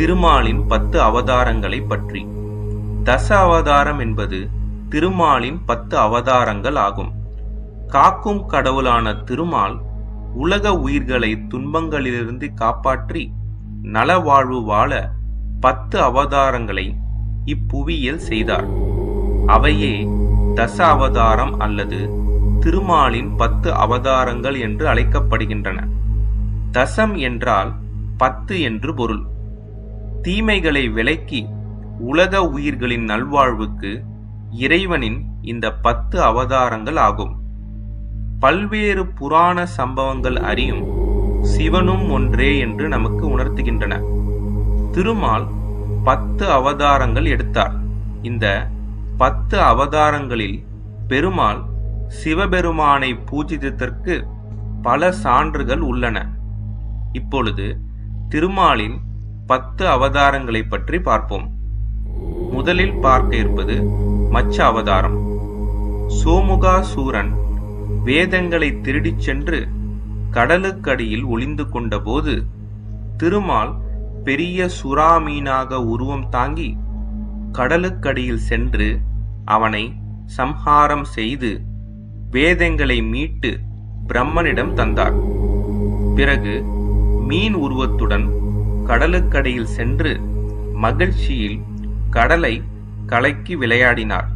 திருமாலின் பத்து அவதாரங்களை பற்றி. தச அவதாரம் என்பது திருமாலின் பத்து அவதாரங்கள் ஆகும். காக்கும் கடவுளான திருமால் உலக உயிர்களை துன்பங்களிலிருந்து காப்பாற்றி நலவாழ்வு வாழ பத்து அவதாரங்களை இப்புவியில் செய்தார். அவையே தச அவதாரம் அல்லது திருமாலின் பத்து அவதாரங்கள் என்று அழைக்கப்படுகின்றன. தசம் என்றால் பத்து என்று பொருள். தீமைகளை விலக்கி உலக உயிர்களின் நல்வாழ்வுக்கு இறைவனின் இந்த பத்து அவதாரங்கள் ஆகும். பல்வேறு புராண சம்பவங்கள் அறியும் சிவனும் ஒன்றே என்று நமக்கு உணர்த்துகின்றன. திருமால் பத்து அவதாரங்கள் எடுத்தார். இந்த பத்து அவதாரங்களில் பெருமாள் சிவபெருமானை பூஜித்ததற்கு பல சான்றுகள் உள்ளன. இப்பொழுது திருமாலின் பத்து அவதாரங்களை பற்றி பார்ப்போம். முதலில் பார்க்க இருப்பது மச்ச அவதாரம். சோமுகாசூரன் வேதங்களை திருடிச் சென்று கடலுக்கடியில் ஒளிந்து கொண்டபோது திருமால் பெரிய சுறா மீனாக உருவம் தாங்கி கடலுக்கடியில் சென்று அவனை சம்ஹாரம் செய்து வேதங்களை மீட்டு பிரம்மனிடம் தந்தார். பிறகு மீன் உருவத்துடன் கடலுக்கடியில் சென்று மகிழ்ச்சியில் கடலை கலக்கி விளையாடினார்.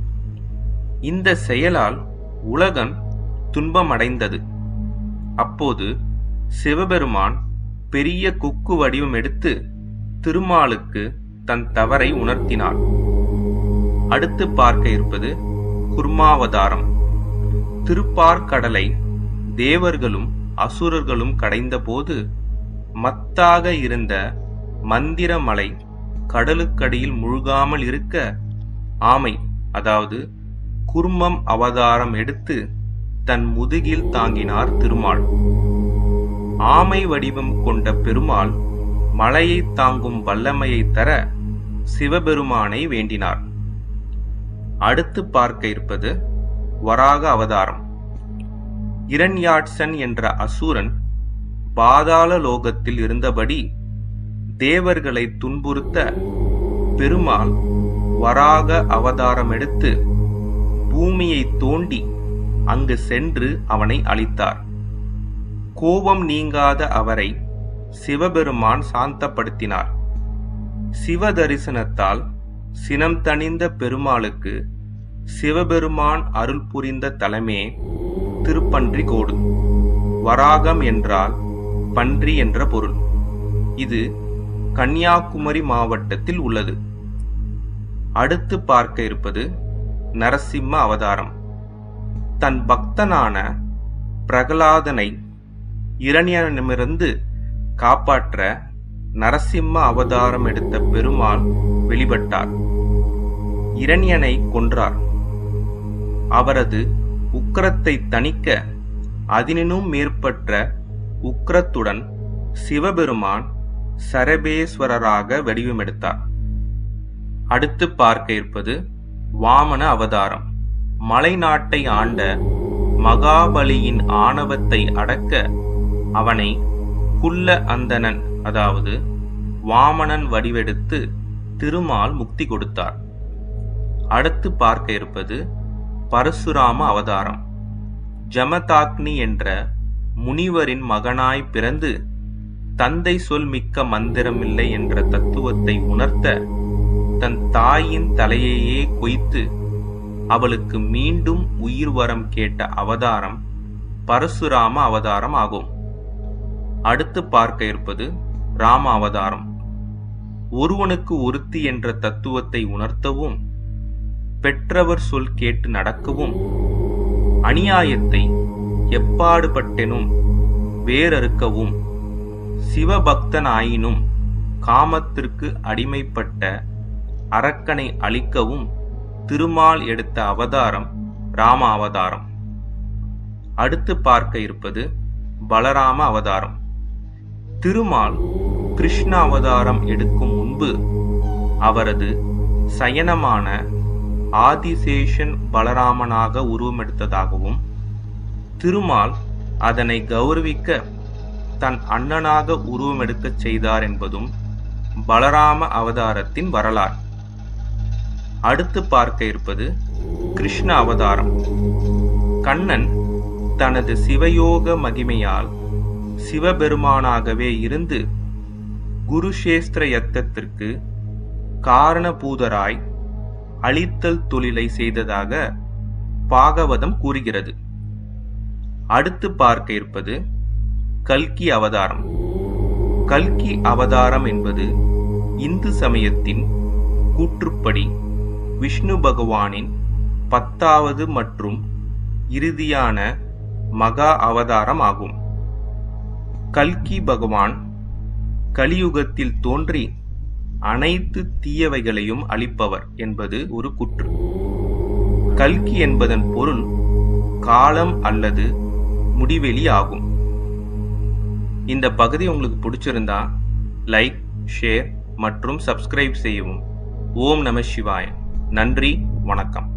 இந்த செயலால் உலகம் துன்பமடைந்தது. அப்போது சிவபெருமான் பெரிய குக்கு வடிவம் எடுத்து திருமாலுக்கு தன் தவறை உணர்த்தினார். அடுத்து பார்க்க இருப்பது குர்மாவதாரம். திருப்பார்கடலை தேவர்களும் அசுரர்களும் கடைந்தபோது மத்தாக இருந்த மந்திரமலை கடலுக்கடியில் முழுகாமல் இருக்க ஆமை அதாவது குர்மம் அவதாரம் எடுத்து தன் முதுகில் தாங்கினார் திருமால். ஆமை வடிவம் கொண்ட பெருமாள் மலையை தாங்கும் வல்லமையை தர சிவபெருமானை வேண்டினார். அடுத்து பார்க்க இருப்பது வராக அவதாரம். இரண்யாட்சன் என்ற அசுரன் பாதாள லோகத்தில் இருந்தபடி தேவர்களை துன்புறுத்த பெருமாள் வராக அவதாரம் எடுத்து பூமியை தோண்டி அங்கு சென்று அவனை அழித்தார். கோபம் நீங்காத அவரை சிவபெருமான் சாந்தப்படுத்தினார். சிவ தரிசனத்தால் சினம் தணிந்த பெருமாளுக்கு சிவபெருமான் அருள் புரிந்த தலமே திருப்பன்றி கோடு. வராகம் என்றால் பன்றி என்ற பொருள். இது கன்னியாகுமரி மாவட்டத்தில் உள்ளது. அடுத்து பார்க்க இருப்பது நரசிம்ம அவதாரம். தன் பக்தனான பிரகலாதனை இரணியனிடமிருந்து காப்பாற்ற நரசிம்ம அவதாரம் எடுத்த பெருமாள் வெளிப்பட்டார். இரணியனை கொன்றார். அவரது உக்கரத்தை தணிக்க அதனினும் மேற்பட்ட உக்கிரத்துடன் சிவபெருமான் சரபேஸ்வரராக வடிவமெடுத்தார். அடுத்து பார்க்க இருப்பது வாமன அவதாரம். மலைநாட்டை ஆண்ட மகாபலியின் ஆணவத்தை அடக்க அவனை குல்ல அந்தணன் அதாவது வாமனன் வடிவெடுத்து திருமால் முக்தி கொடுத்தார். அடுத்து பார்க்க இருப்பது பரசுராம அவதாரம். ஜமதாக்னி என்ற முனிவரின் மகனாய் பிறந்து தந்தை சொல் மிக்க மந்திரமில்லை என்ற தத்துவத்தை உணர்த்த தன் தாயின் தலையையே கொய்த்து அவளுக்கு மீண்டும் உயிர் வரம் கேட்ட அவதாரம் பரசுராம அவதாரம் ஆகும். அடுத்து பார்க்க இருப்பது ராம அவதாரம். ஒருவனுக்கு ஒருத்தி என்ற தத்துவத்தை உணர்த்தவும் பெற்றவர் சொல் கேட்டு நடக்கவும் அநியாயத்தை எப்பாடுபட்டெனும் வேறறுக்கவும் சிவபக்தனாயினும் காமத்திற்கு அடிமைப்பட்ட அரக்கனை அழிக்கவும் திருமால் எடுத்த அவதாரம் ராம அவதாரம் அடுத்து பார்க்க இருப்பது பலராம அவதாரம். திருமால் கிருஷ்ண அவதாரம் எடுக்கும் முன்பு அவரது சயனமான ஆதிசேஷன் பலராமனாக உருவமெடுத்ததாகவும் திருமால் அதனை கௌரவிக்க தன் அண்ணனாக உருவமெடுக்கச் செய்தார் என்பதும் பலராம அவதாரத்தின் வரலாறு. அடுத்து பார்க்க இருப்பது கிருஷ்ண அவதாரம். கண்ணன் தனது சிவயோக மகிமையால் சிவபெருமானாகவே இருந்து குருஷேஸ்திர யத்தத்திற்கு காரணபூதராய் அழித்தல் தொழிலை செய்ததாக பாகவதம் கூறுகிறது. அடுத்து பார்க்க இருப்பது கல்கி அவதாரம். கல்கி அவதாரம் என்பது இந்து சமயத்தின் கூற்றுப்படி விஷ்ணு பகவானின் பத்தாவது மற்றும் இறுதியான மகா அவதாரம் ஆகும். கல்கி பகவான் கலியுகத்தில் தோன்றி அனைத்து தீயவைகளையும் அளிப்பவர் என்பது ஒரு குற்று. கல்கி என்பதன் பொருள் காலம் அல்லது முடிவெளி ஆகும். இந்த பகுதி உங்களுக்கு பிடிச்சிருந்தா லைக் ஷேர் மற்றும் சப்ஸ்கிரைப் செய்யவும். ஓம் நம சிவாய். நன்றி வணக்கம்.